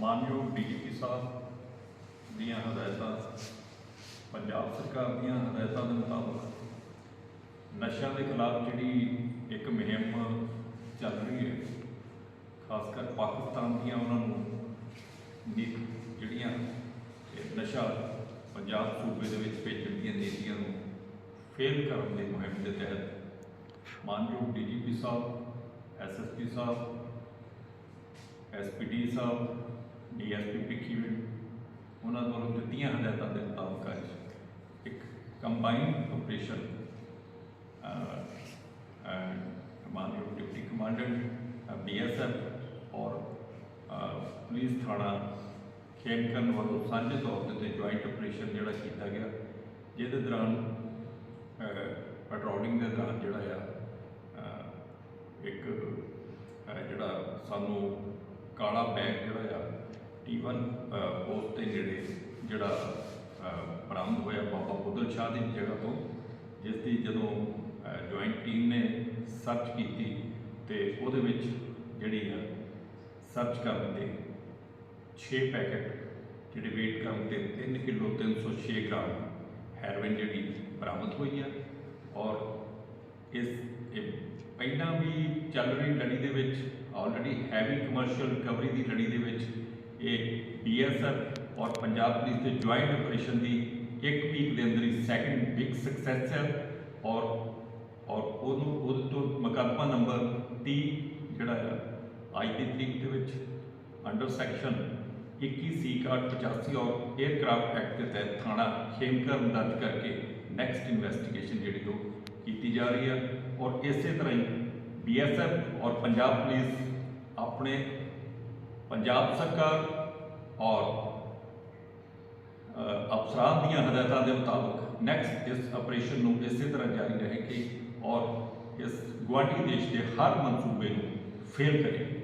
ਮਾਨਯੋਗ ਡੀਜੀਪੀ ਸਾਹਿਬ ਦੀਆਂ ਹਦਾਇਤਾਂ, ਪੰਜਾਬ ਸਰਕਾਰ ਦੀਆਂ ਹਦਾਇਤਾਂ ਦੇ ਮੁਤਾਬਕ ਨਸ਼ਿਆਂ ਦੇ ਖਿਲਾਫ ਜਿਹੜੀ ਇੱਕ ਮੁਹਿੰਮ ਚੱਲ ਰਹੀ ਹੈ ਖਾਸ ਕਰ ਪਾਕਿਸਤਾਨ ਦੀਆਂ ਉਹਨਾਂ ਨੂੰ ਜਿਹੜੀਆਂ ਨਸ਼ਾ ਪੰਜਾਬ ਸੂਬੇ ਦੇ ਵਿੱਚ ਭੇਜਣ ਦੀਆਂ ਨੀਤੀਆਂ ਨੂੰ ਫੇਲ ਕਰਨ ਦੇ ਮੁਹਿੰਮ ਦੇ ਤਹਿਤ ਮਾਨਯੋਗ ਡੀਜੀਪੀ ਸਾਹਿਬ ਐਸਐਸਪੀ ਸਾਹਿਬ ਐਸਪੀਡੀ ਸਾਹਿਬ ਡੀਐਸਪੀ ਭਿੱਖੀਵਿੰਡ ਉਹਨਾਂ ਵੱਲੋਂ ਦਿੱਤੀਆਂ ਹਦਾਇਤਾਂ ਦੇ ਮੁਤਾਬਕ ਅੱਜ ਇੱਕ ਕੰਬਾਈਨ ਆਪਰੇਸ਼ਨ ਮਾਨਯੋਗ ਡਿਪਟੀ ਕਮਾਂਡੈਂਟ ਬੀਐਸਐਫ ਔਰ ਪੁਲਿਸ ਥਾਣਾ ਖੇਮਕਰਨ ਵੱਲੋਂ ਸਾਂਝੇ ਤੌਰ ਦੇ ਉੱਤੇ ਜੁਆਇੰਟ ਆਪਰੇਸ਼ਨ ਜਿਹੜਾ ਕੀਤਾ ਗਿਆ, ਜਿਹਦੇ ਦੌਰਾਨ ਪੈਟਰੋਲਿੰਗ ਦੇ ਦੌਰਾਨ ਜਿਹੜਾ ਆ ਇੱਕ ਜਿਹੜਾ ਸਾਨੂੰ ਕਾਲਾ ਬੈਗ ਜਿਹੜਾ ਆ T1 ਪੋਸਟ 'ਤੇ ਨੇੜੇ ਜਿਹੜਾ ਬਰਾਮਦ ਹੋਇਆ ਬਾਬਾ ਬੁੱਧਲ ਸ਼ਾਹ ਦੀ ਜਗ੍ਹਾ ਤੋਂ ਜਿਸ ਦੀ ਜਦੋਂ ਜੁਆਇੰਟ ਟੀਮ ਨੇ ਸਰਚ ਕੀਤੀ ਤੇ ਉਹਦੇ ਵਿੱਚ ਜਿਹੜੀ ਆ ਸਰਚ ਕਰਨ ਦੇ 6 ਪੈਕੇਟ ਜਿਹੜੇ weight ਕਰਨ ਤੇ 3 ਕਿਲੋ 306 ਗ੍ਰਾਮ ਹੈਰੋਇਨ ਜਿਹੜੀ ਬਰਾਮਦ ਹੋਈ ਹੈ ਔਰ ਇਸ ਪਹਿਲਾਂ ਵੀ ਚੱਲ ਰਹੀ ਲੜੀ ਦੇ ਵਿੱਚ ਆਲਰੇਡੀ ਹੈਵੀ ਕਮਰਸ਼ੀਅਲ ਰਿਕਵਰੀ ਦੀ ਲੜੀ ਦੇ ਵਿੱਚ ਇਹ ਬੀਐਸਐਫ ਔਰ ਪੰਜਾਬ ਪੁਲਿਸ ਦੇ ਜੁਆਇੰਟ ਆਪਰੇਸ਼ਨ ਦੀ ਇੱਕ ਵੀਕ ਦੇ ਅੰਦਰ ਹੀ ਸੈਕੰਡ ਬਿਗ ਸਕਸੈਸ ਹੈ ਔਰ ਔਰ ਉਹਨੂੰ, ਉਹਦੇ ਤੋਂ ਮੁਕੱਦਮਾ ਨੰਬਰ 30 ਜਿਹੜਾ ਹੈ ਅੱਜ ਦੀ ਤਰੀਕ ਦੇ ਵਿੱਚ ਅੰਡਰ ਸੈਕਸ਼ਨ 21 ਸੀ ਕਾਰਡ 85 ਔਰ 에ਅਰਕ੍ਰਾਫਟ ਐਕਟ ਦੇ ਤਹਿਤ ਥਾਣਾ ਖੇਮਕਰਨ ਦਰਜ ਕਰਕੇ ਨੈਕਸਟ ਇਨਵੈਸਟੀਗੇਸ਼ਨ ਜਿਹੜੀ ਉਹ ਕੀਤੀ ਜਾ ਰਹੀ ਹੈ ਔਰ ਇਸੇ ਤਰ੍ਹਾਂ ਹੀ ਬੀਐਸਐਫ ਔਰ ਪੰਜਾਬ ਪੁਲਿਸ ਆਪਣੇ ਪੰਜਾਬ ਸਰਕਾਰ ਔਰ ਅਫਸਰਾਂ ਦੀਆਂ ਹਦਾਇਤਾਂ ਦੇ ਮੁਤਾਬਕ ਨੈਕਸਟ ਇਸ ਆਪਰੇਸ਼ਨ ਨੂੰ ਇਸੇ ਤਰ੍ਹਾਂ ਜਾਰੀ ਰਹੇਗੀ ਔਰ ਇਸ ਗੁਆਂਢੀ ਦੇਸ਼ ਦੇ ਹਰ ਮਨਸੂਬੇ ਨੂੰ ਫੇਲ ਕਰੇਗੀ।